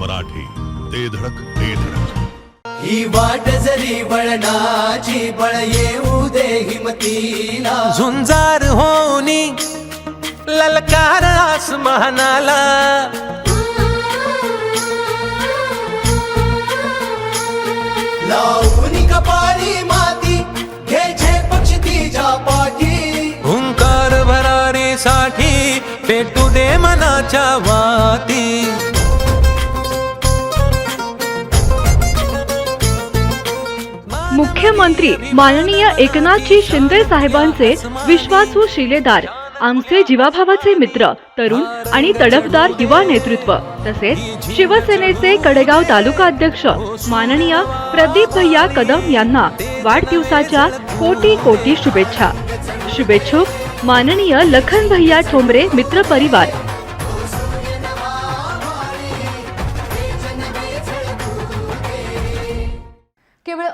मराठी ते धडक ते धडक. ही वाट जरी वळणाची बळ येऊ दे हिमतीला. झुंजार होनी ललकार आसमानाला. लावून कपाळी माती घ्यायचे पक्षी तिच्या पाठी. हुंकार भरारीसाठी पेटू दे मनाच्या वाती. मुख्यमंत्री माननीय एकनाथजी शिंदे साहेबांचे विश्वासू शिलेदार आमचे जीवाभावाचे मित्र तरुण आणि तडफदार युवा नेतृत्व तसेच शिवसेनेचे कडेगाव तालुका अध्यक्ष माननीय प्रदीप भैया कदम यांना वाढदिवसाच्या कोटी कोटी शुभेच्छा. शुभेच्छुक माननीय लखन भैया ठोंबरे मित्र परिवार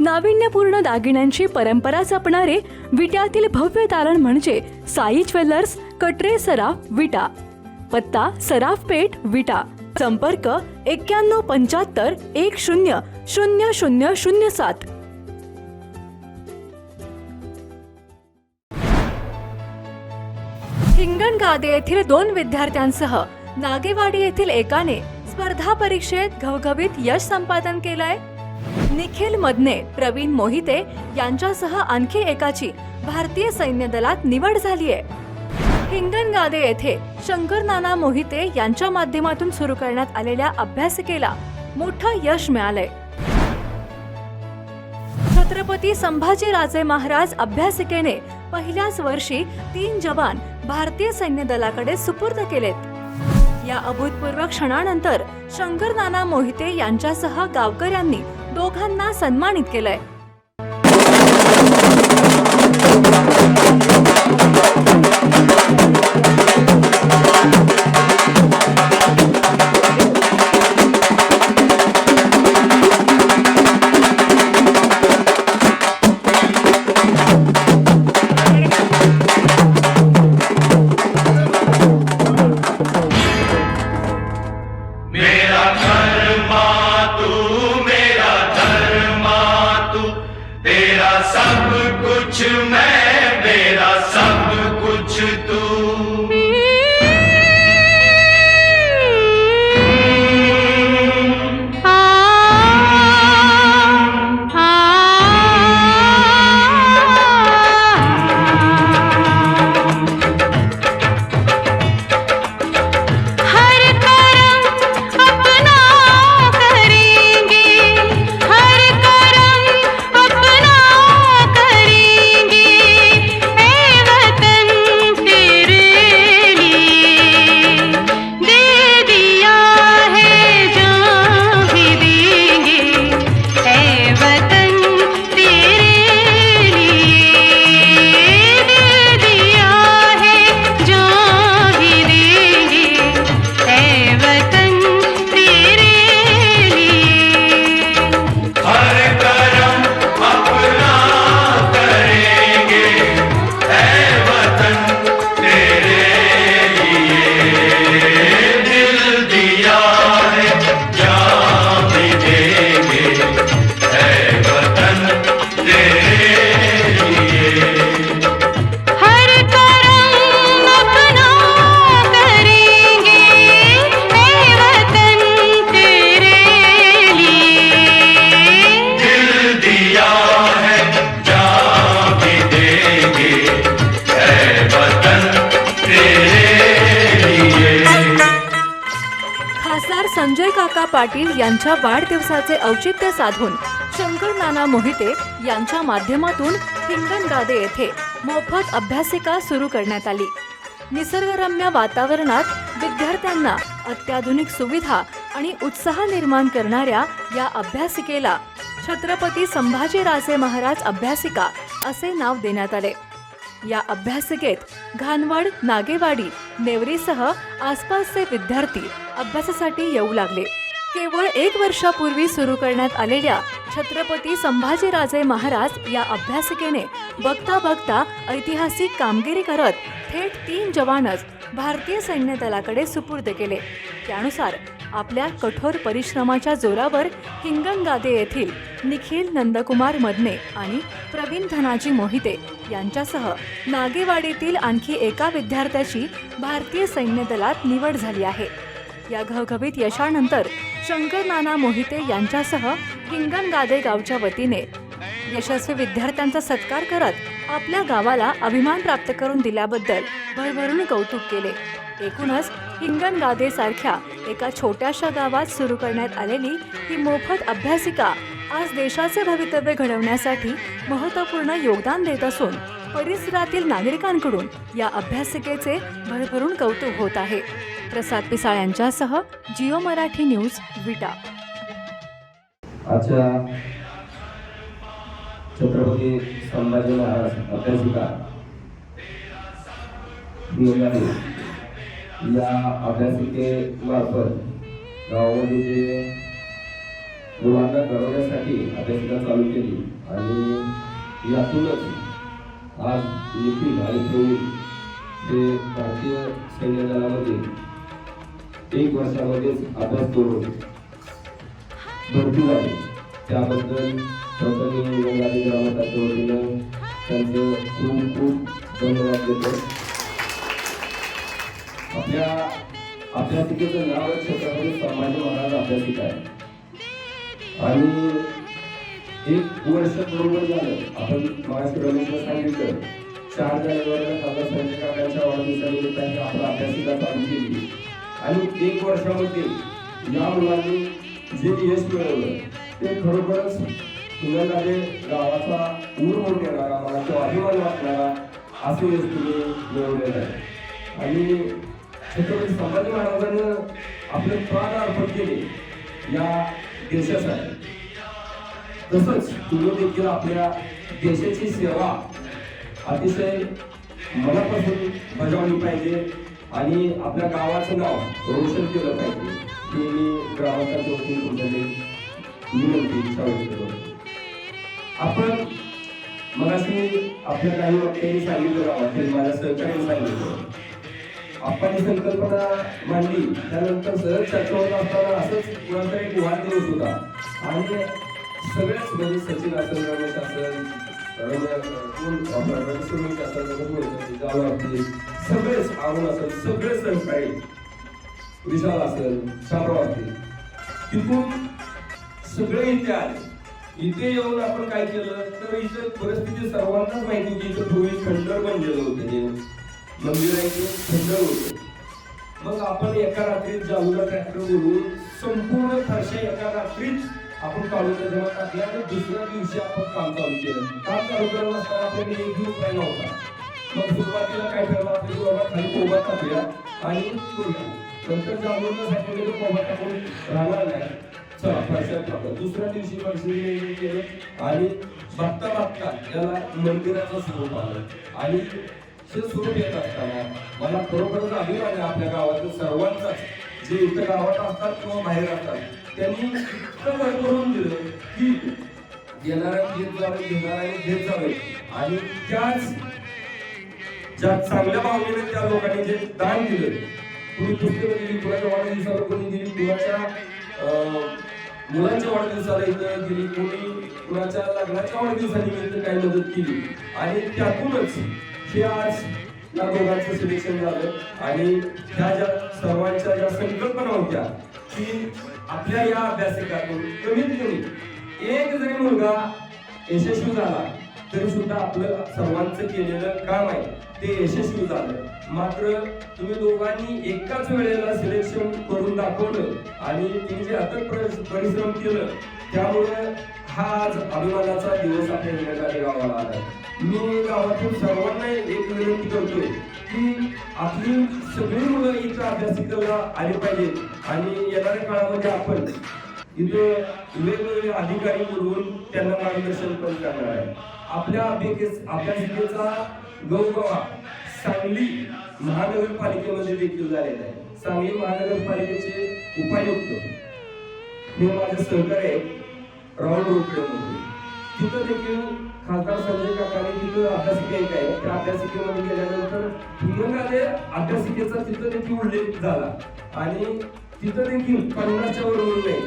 नाविन्यपूर्ण दागिन्यांची परंपरा जपणारे विट्यातील भव्य तारण म्हणजे साई ज्वेलर्स कटरे सराफ विटा. पत्ता सराफ पेठ विटा. संपर्क एक्क्याण्णव पंच्याहत्तर एक शून्य शून्य शून्य शून्य सात. हिंगणगादे येथील दोन विद्यार्थ्यांसह नागेवाडी येथील एकाने स्पर्धा परीक्षेत घवघवीत यश संपादन केलंय. निखिल मदने प्रवीण मोहिते यांच्यासह आणखी एकाची भारतीय सैन्य दलात निवड झाली आहे हिंगणगादे येथे शंकर नाना मोहिते यांच्या माध्यमातून सुरू करण्यात आलेल्या अभ्यासिकेला मोठं यश मिळालंय. छत्रपती संभाजीराजे महाराज अभ्यासिकेने पहिल्याच वर्षी तीन जवान भारतीय सैन्य दलाकडे सुपूर्द केलेत. या अभूतपूर्व क्षणानंतर शंकर नाना मोहिते यांच्यासह गावकऱ्यांनी दोघांना सन्मानित केलंय. संजय काका पाटील यांच्या वाढदिवसाचे औचित्य साधून शंकर नाना मोहिते यांच्या माध्यमातून हिंगणगादे येथे मोफत अभ्यासिका सुरू करण्यात आली. निसर्गरम्य वातावरणात विद्यार्थ्यांना अत्याधुनिक सुविधा आणि उत्साह निर्माण करणाऱ्या या अभ्यासिकेला छत्रपती संभाजीराजे महाराज अभ्यासिका असे नाव देण्यात आले. या अभ्यासिकेत घानवड नागेवाडी नेवरीसह आसपासचे विद्यार्थी अभ्यासासाठी येऊ लागले. केवळ एक वर्षापूर्वी सुरू करण्यात आलेल्या छत्रपती संभाजीराजे महाराज या अभ्यासिकेने बघता बघता ऐतिहासिक कामगिरी करत थेट तीन जवानच भारतीय सैन्य दलाकडे सुपूर्द केले. त्यानुसार आपल्या कठोर परिश्रमाच्या जोरावर हिंगणगादे येथील निखिल नंदकुमार मदने आणि प्रवीण धनाजी मोहिते यांच्यासह नागेवाडीतील आणखी एका विद्यार्थ्याची भारतीय सैन्य दलात निवड झाली आहे. या घवघवीत यशानंतर शंकर नाना मोहिते यांच्यासह हिंगणगादे गावच्या वतीने यशस्वी विद्यार्थ्यांचा सत्कार करत आपल्या गावाला अभिमान प्राप्त करून दिल्याबद्दल भरभरून कौतुक केले. एकूणच हिंगणगादे सारख्या एका छोट्याशा गावात सुरू करण्यात आलेली ही मोफत अभ्यासिका आज देशाचे भवितव्य घडवण्यासाठी महत्त्वपूर्ण योगदान देत असून परिसरातील नागरिकांकडून या अभ्यासिकेचे भरभरून कौतुक होत आहे. प्रसाद पिसाळ यांच्यासह जिओ मराठी न्यूज विटा. आजच्या छत्रपती संभाजी महाराज अभ्यासिका या अभ्यासिकेमार्फत गावामध्ये जे मुलांना घडवण्यासाठी अभ्यासिका चालू केली आणि यातूनच आज निखिल आणि प्रवीण हे भारतीय सैन्य दलामध्ये एक वर्षामध्येच अभ्यास करून भरती झाली त्याबद्दल प्रथम गंगाधी ग्रामस्थांच्या वतीनं त्यांचं खूप खूप धन्यवाद देतो. आपल्या अभ्यासिकेचं नाव छत्रपती संभाजी महाराज अभ्यासिका आहे. आणि एक वर्ष बरोबर झालं आपण महाराष्ट्र रमेशला सांगितलं चार जानेवारीला खासदार संजय काकांच्या वाढदिवसानिमित्ताने ही आपण अभ्यासिका चालू केली. आणि एक वर्षामध्ये या मुलांनी जे यश मिळवलं ते खरोखरच हिंगणगाडे गावाचा ऊर म्हणून येणारा मला तो अभिमान वाटणारा असे यश तुम्ही मिळवलेलं आहे. आणि छत्रपती संभाजी महाराजांनी आपले प्राण अर्पण केले या देशासाठी. तसंच तुम्ही देखील आपल्या देशाची सेवा अतिशय मनापासून बजावली पाहिजे. आणि आपल्या गावाचं नाव रोशन केलं पाहिजे. ही मी ग्रामस्थांच्या वतीने तुमच्याकडे विनंती इच्छा व्यक्त करतो. आपण मगाशी आपल्या काही वक्त्यांनी सांगितलं गावातील म्हणजे माझ्या सहकार्याने सांगितलं. आपण संकल्पना मांडली. त्यानंतर सहज चर्चा होत असताना असंच कुणाचा एक वाढदिवस होता. आणि सगळ्याच म्हणजे सचिन असेल रमेश असेल सगळेच आवड असेल सगळेच अरुण विशाल असेल शामराव असतील तिथून सगळे इथे आले. इथे येऊन आपण काय केलं? तर इथे परिस्थिती सर्वांनाच माहिती होती. इथं पूर्वी खंडर बनलेलं होतं हे. मंदिराचे खंडर होते. मग आपण एका रात्रीत जाऊला ट्रॅक्टर बोलून संपूर्ण फरशा एका रात्रीत आपण काढून जेव्हा टाकले आणि दुसऱ्या दिवशी आपण काम चालू केलं. काम चालू करत असताना आपल्याकडे एक दिवस काय नव्हता. मग सुरुवातीला काय ठरलं आपलं बाबा खाली कोबा टाकूया आणि करूया नंतर जालूला सांगितलं की कोबा टाकून राहणार नाही. चला फरशात टाकलं दुसऱ्या दिवशी फरशी केलं आणि बघता बघता त्याला मंदिराचं स्वरूप आलं. आणि ते स्वरूप येत असताना मला खरोखरच अभिमान आहे आपल्या गावातील सर्वांचाच. जे इथं गावात असतात किंवा बाहेर असतात त्यांनी इतकं भरभरून दिलं की येणाऱ्या घेत जावे घेणाऱ्या घेत जावे. आणि त्याच ज्या चांगल्या भावनेने त्या लोकांनी जे दान दिलं कुणी पुस्तकं दिली कुणाच्या वाढदिवसाला कोणी दिली कुणाच्या अं, मुलांच्या वाढदिवसाला इथं दिली कोणी कुणाच्या लग्नाच्या वाढदिवसानिमित्त काही मदत केली. आणि त्यातूनच हे आज या दोघांचं सिलेक्शन झालं. आणि ह्या ज्या सर्वांच्या ज्या संकल्पना होत्या की आपल्या या अभ्यासिकातून कमीत कमी एक जरी मुलगा यशस्वी झाला तरी सुद्धा आपलं सर्वांचं केलेलं काम आहे ते यशस्वी झालं. मात्र तुम्ही दोघांनी एकाच वेळेला सिलेक्शन करून दाखवलं आणि तुम्ही जे अथक परिश्रम केलं त्यामुळे हाच अभिमानाचा दिवस आपल्या विनाकाने गावाला आला. मी गावातून सर्वांना एक विनंती करतोय की आपली सगळी मुलं इथं अभ्यासिकेला आली पाहिजेत. आणि येणाऱ्या काळामध्ये आपण इथे वेगवेगळे अधिकारी बोलवून त्यांना मार्गदर्शन पण करणार आहे. आपल्या अभ्यास अभ्यासिकेचा गौरवा सांगली महानगरपालिकेमध्ये देखील झालेला आहे. सांगली महानगरपालिकेचे उपायुक्त हे माझे आहे आहेत राहुल तिथं देखील खासदार संजय काकाने तिथं अभ्यासिका आहे त्या अभ्यासिकेमध्ये गेल्यानंतर हिमंगाने अभ्यासिकेचा तिथं देखील उल्लेख झाला. आणि तिथं देखील पन्नासच्या बरोबर नाही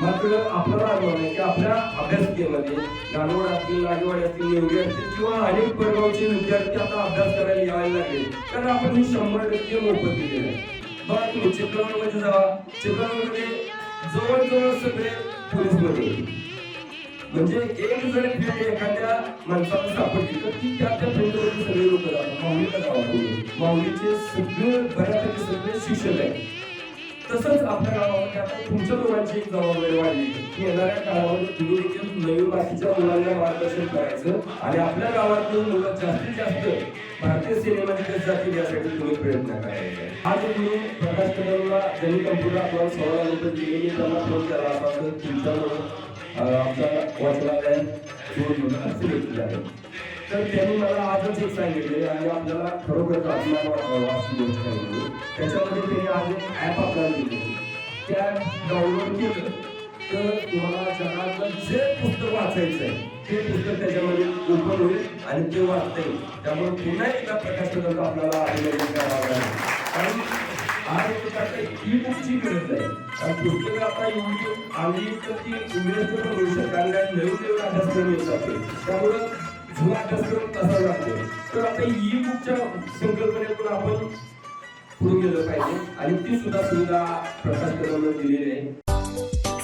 मात्र आपल्याला अनुभव नाही की आपल्या अभ्यासिकेमध्ये नानवड असतील नागेवाडी असतील नेवरी असतील किंवा अनेक परगावचे विद्यार्थी आता अभ्यास करायला यायला लागले. कारण आपण ही शंभर टक्के मोफत दिलेलं आहे. बघा तुम्ही चित्रपटमध्ये जावा चित्रपटमध्ये जवळजवळ सगळे पोलीस पोलीसमध्ये. म्हणजे एक जर फील्ड एखाद्या माणसाला सापडली तर ती त्या त्या फील्डवरती सगळे लोक जातात. माऊलीला जावा माऊलीचे सगळे बऱ्यापैकी सगळे शिक्षक आहेत. तसंच आपल्या गावामध्ये आता तुमच्या दोघांची एक जबाबदारी वाढली. की येणाऱ्या काळामध्ये तुम्ही देखील नवीन बाकीच्या मुलांना मार्गदर्शन करायचं आणि आपल्या गावातील मुलं जास्तीत जास्त भारतीय सिनेमाने कसे जातील यासाठी तुम्ही प्रयत्न करायचे आज तुम्ही प्रकाश कदमला ज्यांनी कम्प्युटर आपल्याला सोळा रुपये दिले मी त्यांना फोन केला तुमच्यामुळं अं, आमच्या वाचनालयात दोन मुलं सिलेक्ट झाले तर त्यांनी मला आजच एक सांगितले आणि आपल्याला खरोखर वाचून सांगितली. त्याच्यामध्ये त्यांनी आज एक ॲप आपल्याला दिले त्या डाउनलोड केलं तर तुम्हाला जगातलं जे पुस्तक वाचायचं आहे ते पुस्तक त्याच्यामध्ये ओपन होईल. आणि ते वाचता येईल त्यामुळे पुन्हा एकदा प्रकाश कदमचा आपल्याला अभिनंदन करावं लागेल कारण आज एक आता ई बुकची गरज आहे आणि पुस्तकं आता एवढी आली तर ती इंग्रजी पण होऊ शकते आणि काही नवीन नवीन अभ्यासक्रम येत जाते त्यामुळं जुना अभ्यासक्रम तसा लागतो. तर आता ई बुकच्या संकल्पनेतून आपण पुढे गेलं पाहिजे. आणि ती सुद्धा सुविधा प्रकाश कदमने दिलेली आहे.